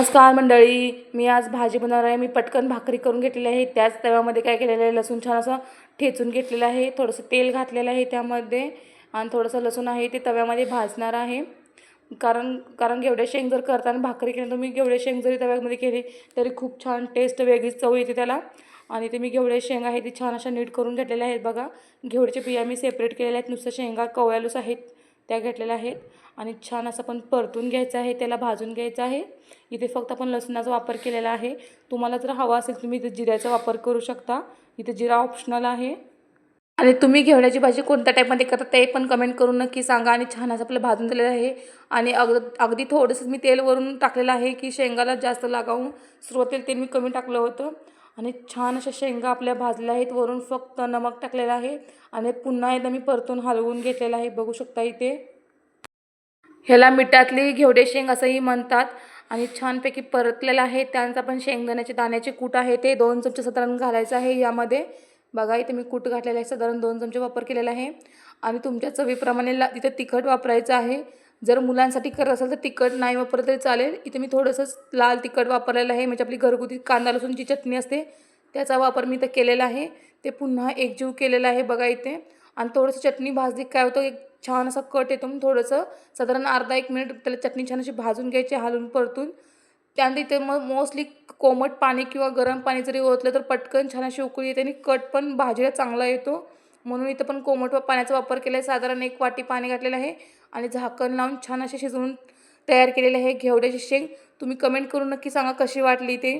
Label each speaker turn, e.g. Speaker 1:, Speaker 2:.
Speaker 1: नमस्कार मंडळी मी आज भाजी बनवणार आहे. मी पटकन भाकरी करून घेतलेली आहे. त्याच तव्यामध्ये काय केलेलं आहे? लसूण छान असं ठेचून घेतलेलं आहे. थोडंसं तेल घातलेलं आहे त्यामध्ये आणि थोडंसं लसूण आहे ते तव्यामध्ये भाजणार आहे. कारण कारण घेवडे शेंग जर करताना भाकरी केली तुम्ही घेवडे शेंग जरी तव्यामध्ये केली तरी खूप छान टेस्ट वेगळीच चव येते त्याला. आणि ते मी घेवडे शेंगा आहे ते छान अशा नीट करून घेतलेल्या आहेत बघा. घेवड्याच्या बिया मी सेपरेट केलेल्या आहेत. नुसतं शेंगा कवळ्यालूस आहेत. त्या घेतलेल्या आहेत. आणि छान असं पण परतून घ्यायचं आहे त्याला भाजून घ्यायचं आहे. इथे फक्त आपण लसणाचा वापर केलेला आहे. तुम्हाला जर हवा असेल तुम्ही इथे जिऱ्याचा वापर करू शकता. इथे जिरा ऑप्शनल आहे. आणि तुम्ही घेवड्याची भाजी कोणत्या टाईपमध्ये करता ते पण कमेंट करून नक्की सांगा. आणि छान असं आपलं भाजून दिलेलं आहे. आणि अग अगदी थोडंसं मी तेल वरून टाकलेलं आहे की शेंगाला जास्त लागावून सुरुवातीला तेल मी कमी टाकलं होतं. आणि छान अशा शेंगा आपल्या भाजल्या आहेत. वरून फक्त नमक टाकलेलं आहे आणि पुन्हा एकदा मी परतून हलवून घेतलेलं आहे. बघू शकता इथे. ह्याला मिठातली घेवडे शेंग असंही म्हणतात. आणि छानपैकी परतलेलं आहे. त्यांचा पण शेंगदाण्याचे दाण्याचे कूट आहे. ते दोन चमचे साधारण घालायचं आहे यामध्ये. बघा इथे मी कूट घातलेलं आहे. साधारण दोन चमचे वापर केलेला आहे. आणि तुमच्या चवीप्रमाणे ला तिथे तिखट वापरायचं आहे. जर मुलांसाठी करत असेल तर तिखट नाही वापरलं तरी चालेल. इथे मी थोडंसंच लाल तिखट वापरलेलं आहे. म्हणजे आपली घरगुती कांदा लसूणची चटणी असते त्याचा वापर मी इथं केलेला आहे. ते पुन्हा एकजीव केलेला आहे बघा इथे. आणि थोडंसं चटणी भाजली काय होतं एक छान असा कट येतो. मग थोडंसं साधारण अर्धा एक मिनिट त्याला चटणी छान अशी भाजून घ्यायची हालून परतून. त्यानंतर इथे मग मोस्टली कोमट पाणी किंवा गरम पाणी जरी ओतलं तर पटकन छान अशी उकळी येते आणि कट पण भाजीला चांगला येतो. म्हणून इथं पण कोमट पाण्याचा वापर केला आहे. साधारण एक वाटी पाणी घातलेलं आहे आणि झाकण लावून छान असे शिजवून तयार केलेले आहे. घेवड्याची शेंग. तुम्ही कमेंट करून नक्की सांगा कशी वाटली ते.